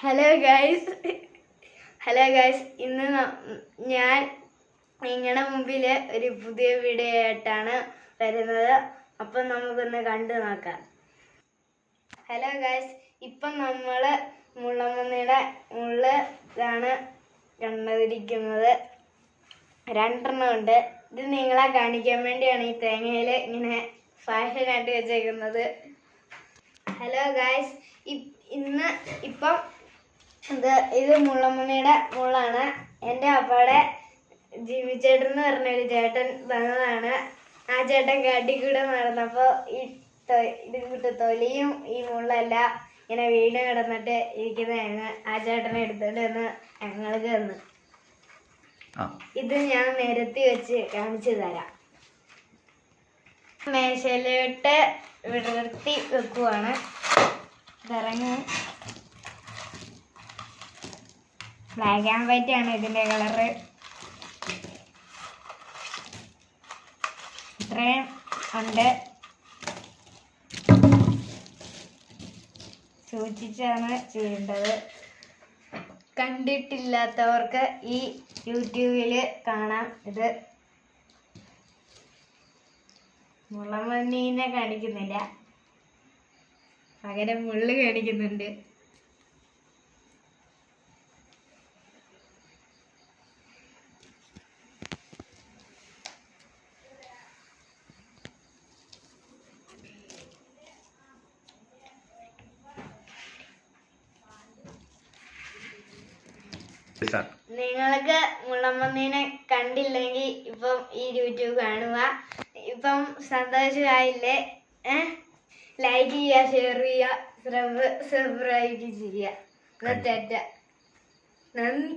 Hello guys hello guys ഇന്ന് ഞാൻ നിങ്ങളുടെ മുമ്പിൽ ഒരു പുതിയ വീഡിയോ ആയിട്ടാണ് വരുന്നത്. അപ്പം നമുക്കൊന്ന് കണ്ടു നോക്കാം. ഹലോ ഗൈസ് ഇപ്പം നമ്മൾ മുള്ളമ്മന്നിയുടെ മുള്ളിലാണ് കണ്ടിരിക്കുന്നത് രണ്ടെണ്ണം ഉണ്ട്. ഇത് നിങ്ങളെ കാണിക്കാൻ വേണ്ടിയാണ് ഈ തേങ്ങയിൽ ഇങ്ങനെ ഫാഷനായിട്ട് വെച്ചേക്കുന്നത്. ഹലോ ഗായ്സ് ഇന്ന് ഇപ്പം ഇത് ഇത് മുള്ളമ്മണിയുടെ മുള്ളാണ് എന്റെ അപ്പയുടെ ജീവിച്ചേട്ടൻ ചേട്ടൻ എന്ന് പറഞ്ഞൊരു ചേട്ടൻ തന്നതാണ് ആ ചേട്ടൻ കാട്ടിൽ കൂടെ നടന്നപ്പോൾ ഈ തൊ- ഇത് കിട്ടു തൊലിയും ഈ മുള്ളെല്ലാം ഇങ്ങനെ വീണ് കിടന്നിട്ട് ഇരിക്കുന്ന ഞങ്ങൾ ആ ചേട്ടനെ എടുത്തോണ്ട് വന്ന് ഞങ്ങൾക്ക് തന്നു ഇത് ഞാൻ നിരത്തി വെച്ച് കാണിച്ചു തരാം. മേശയിലോട്ട് വിടർത്തി വെക്കുവാണ്. ഇറങ്ങി. ബ്ലാക്ക് ആൻഡ് വൈറ്റ് ആണ് ഇതിന്റെ കളറ്. ഇത്രയും ഉണ്ട്. സൂക്ഷിച്ചാണ് ചെയ്യേണ്ടത്. കണ്ടിട്ടില്ലാത്തവർക്ക് ഈ യൂട്യൂബിൽ കാണാം ഇത്. മുളമണ്ണീനെ കാണിക്കുന്നില്ല. പകരം മുള്ളു കാണിക്കുന്നുണ്ട്. നിങ്ങൾക്ക് മുള്ളമ്മന്നീനെ കണ്ടില്ലെങ്കിൽ ഇപ്പം ഈ യൂട്യൂബ് കാണുക. ഇപ്പം സന്തോഷമായില്ലേ? ലൈക്ക് ചെയ്യുക ഷെയർ ചെയ്യുക സബ്സ്ക്രൈബ് ചെയ്യുക. നന്ദി.